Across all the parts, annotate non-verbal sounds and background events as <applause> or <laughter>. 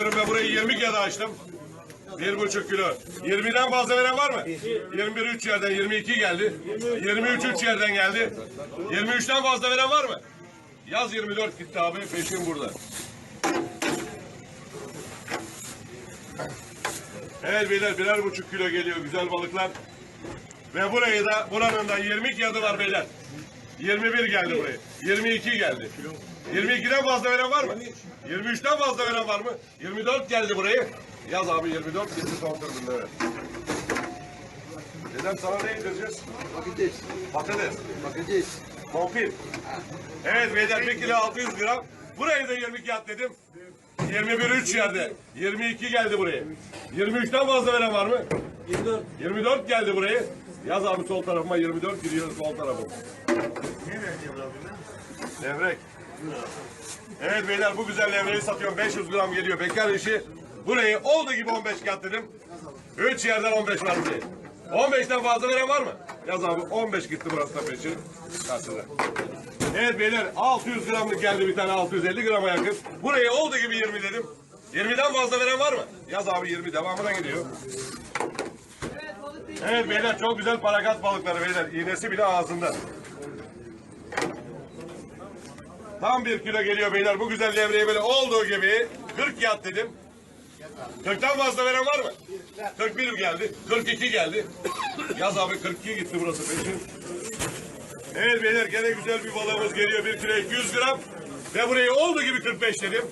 Ben burayı 20 kere açtım. Bir buçuk kilo. 20'den fazla veren var mı? 21 üç yerden 22 geldi. 23 üç yerden geldi. 23'ten fazla veren var mı? Yaz 24 gitti abi. Peşin burada. Evet beyler birer buçuk kilo geliyor güzel balıklar. Ve burayı da buranın da 20 kağıdı var beyler. 21 geldi buraya. 22 geldi. 22'den fazla veren var mı? 23'ten fazla veren var mı? 24 geldi buraya. Yaz abi 24 gitti son turunda evet. Dedem sana ne yedireceğiz? Patates. Patates. Patates. Konfit. Evet beyler 1 kilo 600 gram. Burayı da 20 kağıt dedim. 21 3 yerde. 22 geldi buraya. 23'ten fazla veren var mı? 24. 24 geldi buraya. Yaz abi sol tarafıma 24 giriyor sol tarafım. Levrek. Evet beyler bu güzel levreyi satıyorum. 500 gram geliyor. Bekar işi. Burayı olduğu gibi 15 kat dedim. 3 yerden 15 var buraya. 15'ten fazla veren var mı? Yaz abi 15 gitti burası da peşin. Karşıda. Evet beyler 600 gramlık geldi bir tane 650 grama yakın. Buraya olduğu gibi 20 dedim. 20'den fazla veren var mı? Yaz abi 20 devamına gidiyor. Evet beyler çok güzel parakat balıkları beyler. İğnesi bile ağzında. Tam bir kilo geliyor beyler. Bu güzel levreyi böyle olduğu gibi 40 yat dedim. 40'tan fazla veren var mı? 41 geldi. 42 geldi. <coughs> Yaz abi 42 gitti burası peşin. Evet beyler gene güzel bir balığımız geliyor. 1 kilo 200 gram. Ve burayı olduğu gibi 45 dedim.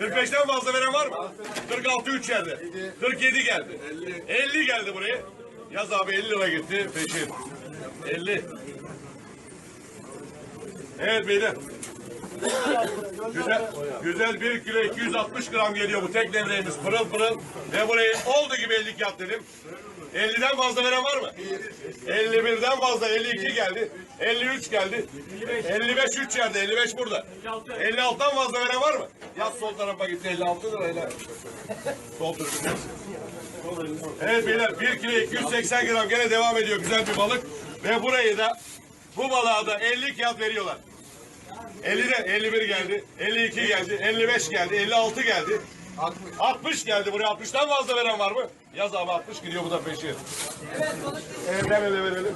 45'ten fazla veren var mı? 46 3 yerde. 47 geldi. 50 geldi buraya. Yaz abi 50 lira gitti peşin. 50. Evet beyler. Güzel, güzel 1 kilo 260 gram geliyor bu tek levreğimiz pırıl pırıl. Ve burayı olduğu gibi 50 kağıt dedim. 50'den fazla veren var mı? 51'den fazla 52 geldi. 53 geldi. 55 3 yerde 55 burada. 56'dan fazla veren var mı? Yaz sol tarafa gitti 56 lira helal. Sol tribünden. Evet beyler 1 kilo 280 gram gene devam ediyor güzel bir balık. Ve burayı da bu balığa da 50 kağıt veriyorlar. 50 de 51 geldi, 52 geldi, 55 geldi, 56 geldi. 60 geldi buraya 60'tan fazla veren var mı? Yaz abi 60 gidiyor bu da peşi. Evet. Evet verelim verelim.